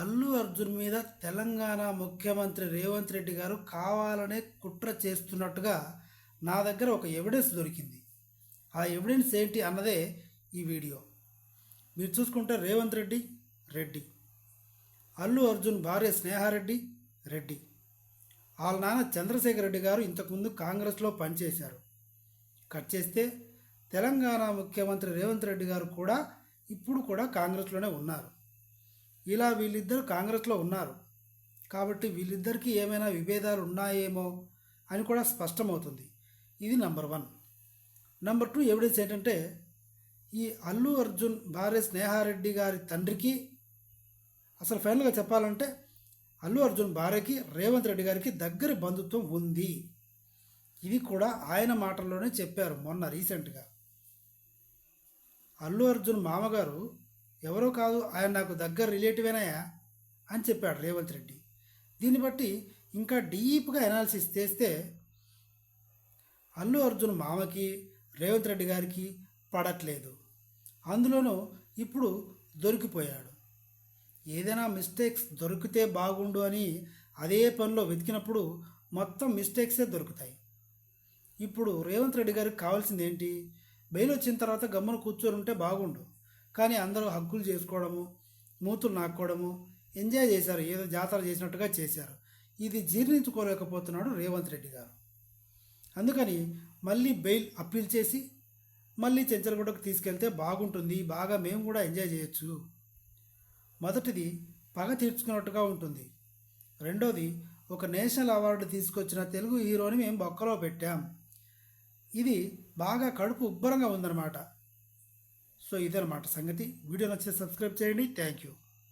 అల్లు అర్జున్ మీద తెలంగాణ ముఖ్యమంత్రి రేవంత్ రెడ్డి గారు కావాలనే కుట్ర చేస్తున్నట్టుగా నా దగ్గర ఒక ఎవిడెన్స్ దొరికింది. ఆ ఎవిడెన్స్ ఏంటి అన్నదే ఈ వీడియో. మీరు చూసుకుంటే రేవంత్ రెడ్డి రెడ్డి. అల్లు అర్జున్ భార్య స్నేహారెడ్డి రెడ్డి. వాళ్ళ నాన్న చంద్రశేఖర్ రెడ్డి గారు ఇంతకుముందు కాంగ్రెస్లో పనిచేశారు. కట్ చేస్తే తెలంగాణ ముఖ్యమంత్రి రేవంత్ రెడ్డి గారు కూడా ఇప్పుడు కూడా కాంగ్రెస్లోనే ఉన్నారు. ఇలా వీళ్ళిద్దరు కాంగ్రెస్లో ఉన్నారు. కాబట్టి వీళ్ళిద్దరికీ ఏమైనా విభేదాలు ఉన్నాయేమో అని కూడా స్పష్టమవుతుంది. ఇది number one. Number two evidence ఏంటంటే ఈ అల్లు అర్జున్ భార్య స్నేహారెడ్డి గారి తండ్రికి అసలు ఫైనల్గా చెప్పాలంటే అల్లు అర్జున్ భార్యకి రేవంత్ రెడ్డి గారికి దగ్గరి బంధుత్వం ఉంది. ఇది కూడా ఆయన మాటల్లోనే చెప్పారు మొన్న రీసెంట్గా. అల్లు అర్జున్ మామగారు ఎవరో కాదు ఆయన నాకు దగ్గర రిలేటివేనాయా అని చెప్పాడు రేవంత్ రెడ్డి. దీన్ని బట్టి ఇంకా డీప్గా అనాలిసిస్ చేస్తే అల్లు అర్జున్ మామకి రేవంత్ రెడ్డి గారికి పడట్లేదు. అందులోనూ ఇప్పుడు దొరికిపోయాడు. ఏదైనా మిస్టేక్స్ దొరికితే బాగుండు అని అదే పనిలో వెతికినప్పుడు మొత్తం మిస్టేక్సే దొరుకుతాయి. ఇప్పుడు రేవంత్ రెడ్డి గారికి కావాల్సింది ఏంటి? బెయిల్ వచ్చిన తర్వాత గమ్మున కూర్చొని ఉంటే బాగుండు. కానీ అందరూ హక్కులు చేసుకోవడము మూతులు నాక్కోవడము ఎంజాయ్ చేశారు ఏదో జాతర చేసినట్టుగా చేశారు. ఇది జీర్ణించుకోలేకపోతున్నాడు రేవంత్ రెడ్డి గారు. అందుకని మళ్ళీ బెయిల్ అప్పీల్ చేసి మళ్ళీ చెంచలగూడకు తీసుకెళ్తే బాగుంటుంది బాగా మేము కూడా ఎంజాయ్ చేయొచ్చు. మొదటిది పగ తీర్చుకున్నట్టుగా ఉంటుంది. రెండోది ఒక నేషనల్ అవార్డు తీసుకొచ్చిన తెలుగు హీరోని మేము బొక్కలో పెట్టాం. ఇది బాగా కడుపు ఉబ్బరంగా ఉందన్నమాట. సో ఇదనమాట సంగతి. వీడియో నచ్చితే సబ్స్క్రైబ్ చేయండి. Thank you.